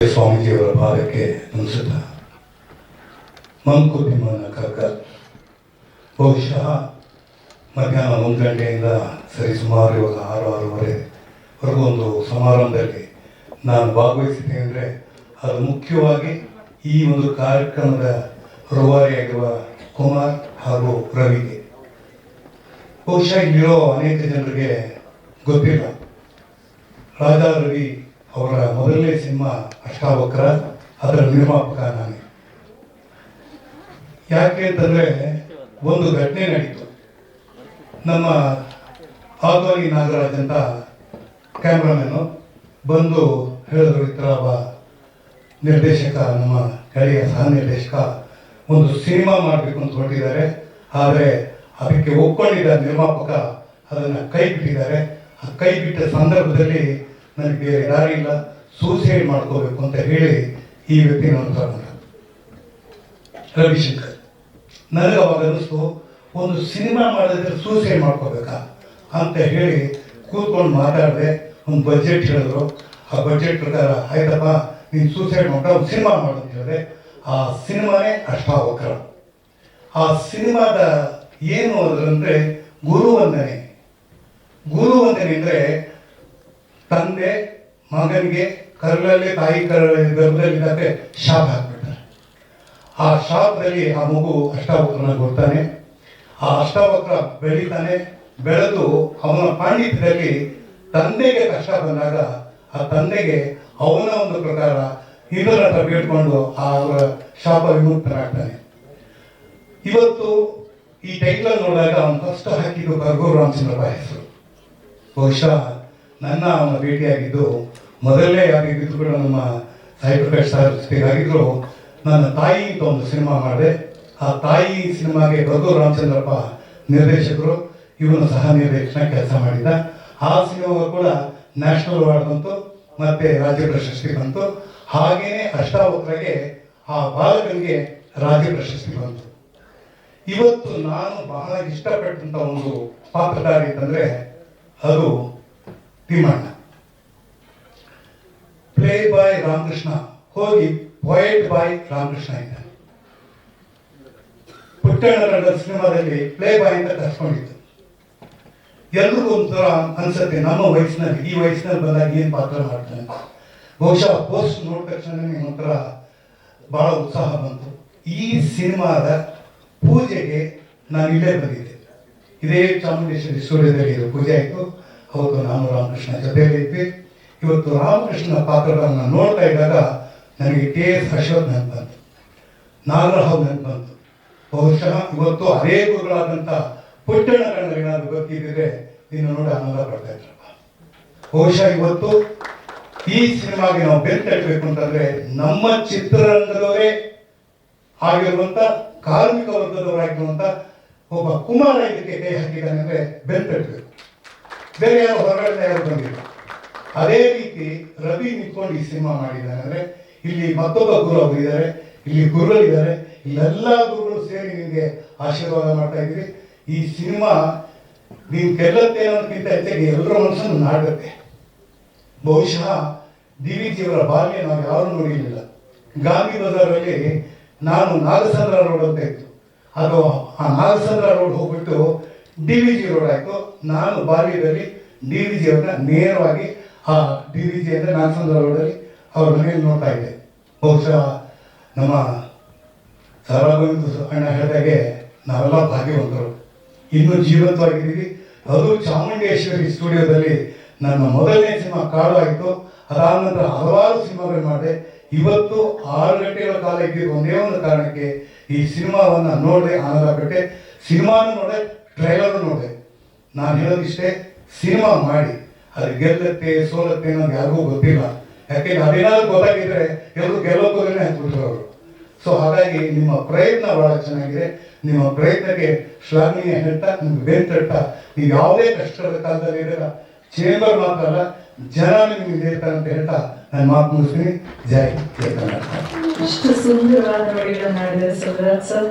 ಸ್ವಾಮೀಜಿಯವರ ಭಾಗಕ್ಕೆ ನಮಿಸುತ್ತ ಮಂಕುತಿಮ್ಮನ ಕಗ್ಗ ಬಹುಶಃ ಮಧ್ಯಾಹ್ನ ಒಂದು ಗಂಟೆಯಿಂದ ಸರಿಸುಮಾರು ಇವಾಗ ಆರು ಆರೂವರೆವರೆಗೂ ಒಂದು ಸಮಾರಂಭದಲ್ಲಿ ನಾನು ಭಾಗವಹಿಸಿದ್ದೇನೆ ಅಂದರೆ ಅದು ಮುಖ್ಯವಾಗಿ ಈ ಒಂದು ಕಾರ್ಯಕ್ರಮದ ರೂವಾರಿಯಾಗಿರುವ ಕುಮಾರ್ ಹಾಗೂ ರವಿಗೆ. ಬಹುಶಃ ಇಲ್ಲಿರೋ ಅನೇಕ ಜನರಿಗೆ ಗೊತ್ತಿಲ್ಲ. ರಾಜಾ ರವಿ ಅವರ ಮೊದಲನೇ ಸಿನಿಮಾ ಅಷ್ಟಾವಕ್ರ, ಅದರ ನಿರ್ಮಾಪಕ ನಾನೇ. ಯಾಕೆ ಅಂತಂದ್ರೆ ಒಂದು ಘಟನೆ ನಡೀತು. ನಮ್ಮ ಆದ್ವಾನಿ ನಾಗರಾಜ್ ಅಂತ ಕ್ಯಾಮ್ರಾಮ್ಯಾನು ಬಂದು ಹೇಳಿದ್ರು ಒಬ್ಬ ನಿರ್ದೇಶಕ, ನಮ್ಮ ಗೆಳೆಯ ಸಹ ನಿರ್ದೇಶಕ ಒಂದು ಸಿನಿಮಾ ಮಾಡಬೇಕು ಅಂತ ಹೊರಟಿದ್ದಾರೆ. ಆದರೆ ಅದಕ್ಕೆ ಒಪ್ಕೊಂಡಿದ್ದ ನಿರ್ಮಾಪಕ ಅದನ್ನು ಕೈ ಬಿಟ್ಟಿದ್ದಾರೆ. ಆ ಕೈ ಬಿಟ್ಟ ಸಂದರ್ಭದಲ್ಲಿ ನನಗೆ ಬೇರೆ ದಾರಿ ಇಲ್ಲ ಸೂಸೈಡ್ ಮಾಡ್ಕೋಬೇಕು ಅಂತ ಹೇಳಿ ಈ ವ್ಯಕ್ತಿ ನಾನು ತಗೊಂಡ ರವಿಶಂಕರ್. ನನಗೆ ಅವಾಗ ಅನಿಸ್ತು ಒಂದು ಸಿನಿಮಾ ಮಾಡಿದ್ರೆ ಸೂಸೈಡ್ ಮಾಡ್ಕೋಬೇಕಾ ಅಂತ ಹೇಳಿ ಕೂತ್ಕೊಂಡು ಮಾತಾಡಿದೆ, ಒಂದು ಬಜೆಟ್ ಹೇಳಿದ್ರು. ಆ ಬಜೆಟ್ ಪ್ರಕಾರ, ಆಯ್ತಪ್ಪ, ನೀನು ಸೂಸೈಡ್ ಮಾಡ್ಕೊಂಡು ಒಂದು ಸಿನಿಮಾ ಮಾಡು ಅಂತ ಹೇಳಿದೆ. ಆ ಸಿನಿಮಾನೇ ಅಷ್ಟಾವಕ್ರ ಆ ಸಿನಿಮಾದ ಏನು ಅದರಂದ್ರೆ ಗುರುವಂದನೆ ಗುರುವಂದನೆ ಅಂದರೆ ತಂದೆ ಮಗನಿಗೆ ಕರ್ಲಲ್ಲಿ ತಾಯಿ ಕರಲಲ್ಲಿ ಗರ್ಭದಲ್ಲಿದ್ದಾಗ ಶಾಪ್ ಹಾಕ್ಬಿಡ್ತಾರೆ ಆ ಶಾಪದಲ್ಲಿ ಆ ಮಗು ಅಷ್ಟಾವಕ್ರನ ಕೊಡ್ತಾನೆ. ಆ ಅಷ್ಟಾವಕ್ರ ಬೆಳೀತಾನೆ. ಬೆಳೆದು ಅವನ ಪಾಂಡಿತ್ಯದಲ್ಲಿ ತಂದೆಗೆ ಕಷ್ಟ ಬಂದಾಗ ಆ ತಂದೆಗೆ ಅವನ ಒಂದು ಪ್ರಕಾರ ಇದರ ಹತ್ರ ಬೇಡ್ಕೊಂಡು ಆ ಅವರ ಶಾಪ ವಿಮುಕ್ತನಾಗ್ತಾನೆ. ಇವತ್ತು ಈ ಟೈಟಲ್ ನೋಡಿದಾಗ ಅವನು ಕಷ್ಟ ಹಾಕಿದ್ದು ಕರ್ಗೂರು ರಾಮಚಂದ್ರಪ್ಪ ಹೆಸರು ಬಹುಶಃ ನನ್ನ ಅವನ ಭೇಟಿಯಾಗಿದ್ದು ಮೊದಲನೇ ಆಗಿದ್ದು ಕೂಡ ನಮ್ಮ ಸಾಯಿ ಪ್ರಕಾಶ್ ಸರ್ ಜೊತೆಗಾಗಿದ್ದರು ನನ್ನ ತಾಯಿ ಒಂದು ಸಿನಿಮಾ ಮಾಡಿದೆ. ಆ ತಾಯಿ ಸಿನಿಮಾಗೆ ರಘು ರಾಮಚಂದ್ರಪ್ಪ ನಿರ್ದೇಶಕರು, ಇವನು ಸಹ ನಿರ್ದೇಶನ ಕೆಲಸ ಮಾಡಿದ್ದ. ಆ ಸಿನಿಮಾ ಕೂಡ ನ್ಯಾಷನಲ್ ಅವಾರ್ಡ್ ಬಂತು, ಮತ್ತೆ ರಾಜ್ಯ ಪ್ರಶಸ್ತಿ ಬಂತು. ಹಾಗೇನೆ ಅಷ್ಟಾವಕ್ರಗೆ ಆ ಬಾಲಕನಿಗೆ ರಾಜ್ಯ ಪ್ರಶಸ್ತಿ ಬಂತು. ಇವತ್ತು ನಾನು ಬಹಳ ಇಷ್ಟಪಟ್ಟಂಥ ಒಂದು ಪಾತ್ರಧಾರಿ ಅಂತಂದ್ರೆ ಅದು ತಿಮ್ಮಣ್ಣ ಪ್ಲೇ ಬಾಯ್ ರಾಮಕೃಷ್ಣ ಹೋಗಿ ಪೊಯೆಟ್ ಬಾಯ್ ರಾಮಕೃಷ್ಣ ಇದ್ದಾನೆ ಪುಟ್ಟಣ್ಣ ಸಿನಿಮಾದಲ್ಲಿ ಪ್ಲೇ ಬಾಯ್ ಅಂತ ಕರ್ಸ್ಕೊಂಡಿದ್ದು ಎಲ್ರಿಗೂ ಒಂಥರ ಅನ್ಸುತ್ತೆ, ನಮ್ಮ ವಯಸ್ಸಿನಲ್ಲಿ, ಈ ವಯಸ್ಸಿನಲ್ಲಿ ಬಂದಾಗ ಏನು ಪಾತ್ರ ಮಾಡ್ತಾನೆ ಬಹುಶಃ ಪೋಸ್ಟ್ ನೋಡಿದ ತಕ್ಷಣ ಒಂಥರ ಬಹಳ ಉತ್ಸಾಹ ಬಂತು. ಈ ಸಿನಿಮಾದ ಪೂಜೆಗೆ ನಾನು ಇಲ್ಲೇ ಬಂದಿದ್ದೆ. ಇದೇ ಚಾಮುಂಡೇಶ್ವರಿ ಸೂರ್ಯದಲ್ಲಿ ಪೂಜೆ ಆಯಿತು. ಅವತ್ತು ನಾನು ರಾಮಕೃಷ್ಣ ಜೊತೆಯಲ್ಲಿ ಇದ್ವಿ ಇವತ್ತು ರಾಮಕೃಷ್ಣನ ಪಾತ್ರಗಳನ್ನು ನೋಡ್ತಾ ಇದ್ದಾಗ ನನಗೆ ಕೆ ಎಸ್ ಅಶ್ವಥ್ ಬಂತು. ನಾಗರಹಾವ್ ನೆನಪು ಬಂತು. ಬಹುಶಃ ಇವತ್ತು ಅದೇ ಗುರುಗಳಾದಂಥ ಪುಟ್ಟಣ ಕಣ್ಣಲ್ಲಿ ಏನಾದರೂ ಗೊತ್ತಿದ್ದರೆ ನೀನು ನೋಡಿ ಆನಂದ ಪಡ್ತಾ ಇದ್ರಪ್ಪ ಬಹುಶಃ ಇವತ್ತು ಈ ಸಿನಿಮಾಗೆ ನಾವು ಬೆಂತಬೇಕು ಅಂತಂದ್ರೆ ನಮ್ಮ ಚಿತ್ರರಂಗದವರೇ ಆಗಿರುವಂತ ಕಾರ್ಮಿಕ ವರ್ಗದವರಾಗಿರುವಂತ ಒಬ್ಬ ಕುಮಾರ ಇದಕ್ಕೆ ಕೈ ಹಾಕಿದ್ದಾನೆ ಅಂದ್ರೆ ಬೆಂತಟ್ಟಬೇಕು ಬೇರೆ ಯಾರು ಹೊರಗಡೆ ಯಾರು ಬಂದಿಲ್ಲ. ಅದೇ ರೀತಿ ರವಿ ನಿಂತ್ಕೊಂಡು ಈ ಸಿನಿಮಾ ಮಾಡಿದ್ದಾರೆ. ಅಂದ್ರೆ ಇಲ್ಲಿ ಮತ್ತೊಬ್ಬ ಗುರು ಅವರಿದ್ದಾರೆ ಇಲ್ಲಿ ಗುರುಗಳಿದ್ದಾರೆ ಇಲ್ಲೆಲ್ಲ ಗುರುಗಳು ಸೇರಿ ನಿಮಗೆ ಆಶೀರ್ವಾದ ಮಾಡ್ತಾ ಇದ್ದೀರಿ. ಈ ಸಿನಿಮಾ ನೀವು ಗೆಲ್ಲತ್ತೆ ಅನ್ನೋದಕ್ಕಿಂತ ಹೆಚ್ಚಾಗಿ ಎಲ್ಲರ ಮನಸ್ಸನ್ನು ನಾಡುತ್ತೆ. ಬಹುಶಃ ಡಿ ವಿ ಜಿಯವರ ಬಾಲ್ಯ ನಾವು ಯಾರು ನೋಡಿರಲಿಲ್ಲ. ಗಾಂಧಿ ಬಜಾರಲ್ಲಿ ನಾನು ನಾಗಸಂದ್ರ ರೋಡ್ ಅಂತ ಇತ್ತು. ಅದು ಆ ನಾಗಸಂದ್ರ ರೋಡ್ ಹೋಗ್ಬಿಟ್ಟು ಡಿ ವಿ ಜಿ ರೋಡ್ ಆಯಿತು. ನಾನು ಬಾಲ್ಯದಲ್ಲಿ ಡಿ ವಿ ನೇರವಾಗಿ ಆ ಡಿ ವಿ ಜಿ ಅಂದರೆ ನಾಗಸಂದ್ರ ರೋಡಲ್ಲಿ ಅವ್ರ ಮನೆಯಲ್ಲಿ ನೋಡ್ತಾ ಇದ್ದೆ. ಬಹುಶಃ ನಮ್ಮ ಸರಳಗೋವಿಂದ ಅಣ್ಣ ಹೇಳಿದಾಗೆ ನಾವೆಲ್ಲ ಭಾಗ್ಯವಂತರು. ಇನ್ನೂ ಜೀವಂತವಾಗಿದ್ದೀವಿ. ಅದು ಚಾಮುಂಡೇಶ್ವರಿ ಸ್ಟುಡಿಯೋದಲ್ಲಿ ನನ್ನ ಮೊದಲನೇ ಸಿನಿಮಾ ಕಾಡು ಆಯಿತು ಅದಾದ ನಂತರ ಹಲವಾರು ಸಿನಿಮಾಗಳು ಮಾಡಿದೆ. ಇವತ್ತು ಆರು ಗಂಟೆಗಳ ಕಾಲ ಇದ್ದಿದ್ದು ಒಂದೇ ಒಂದು ಕಾರಣಕ್ಕೆ ಈ ಸಿನಿಮಾವನ್ನು ನೋಡಿ ಆನಂದ ಪಟ್ಟೆ ಸಿನಿಮಾನು ಟ್ರೈಲರ್ ನೋಡಿದೆ. ನಾನು ಹೇಳೋದಿಷ್ಟೇ ಸಿನಿಮಾ ಮಾಡಿ. ಅದು ಗೆಲ್ಲತ್ತೆ, ಸೋಲತ್ತೆ ಅನ್ನೋದು ಯಾರಿಗೂ ಗೊತ್ತಿಲ್ಲ. ಯಾಕೆಂದ್ರೆ ಅದೇನಾದ್ರು ಗೊತ್ತಾಗಿದ್ರೆ ಎಲ್ಲರೂ ಗೆಲ್ಲೋಕೋದ್ರೆ ಹಾಕ್ಬಿಟ್ರು ಅವರು. ಸೊ ಹಾಗಾಗಿ ನಿಮ್ಮ ಪ್ರಯತ್ನ ಬಹಳ ಚೆನ್ನಾಗಿದೆ. ನಿಮ್ಮ ಪ್ರಯತ್ನಕ್ಕೆ ಶ್ಲಾಘನೀಯ ಹೇಳ್ತಾ, ನಿಮ್ಗೆ ಬೇಂತಟ್ಟ ನೀವು ಯಾವುದೇ ಕಷ್ಟದ ಕಾಲದಲ್ಲಿ ಇರಲ್ಲ ಚೇಂಬರ್ ಮಾತ್ರ ಅಲ್ಲ, ಜನ ನಿಮ್ಗೆ ಇರ್ತಾರೆ ಅಂತ ಹೇಳ್ತಾ ನಾನು ಮಾತು ಮುಗಿಸ್ತೀನಿ. ಜೈ ಇಷ್ಟು ಸುಂದರವಾದ ಮಾಡಿದ್ದಾರೆ ಸರ್.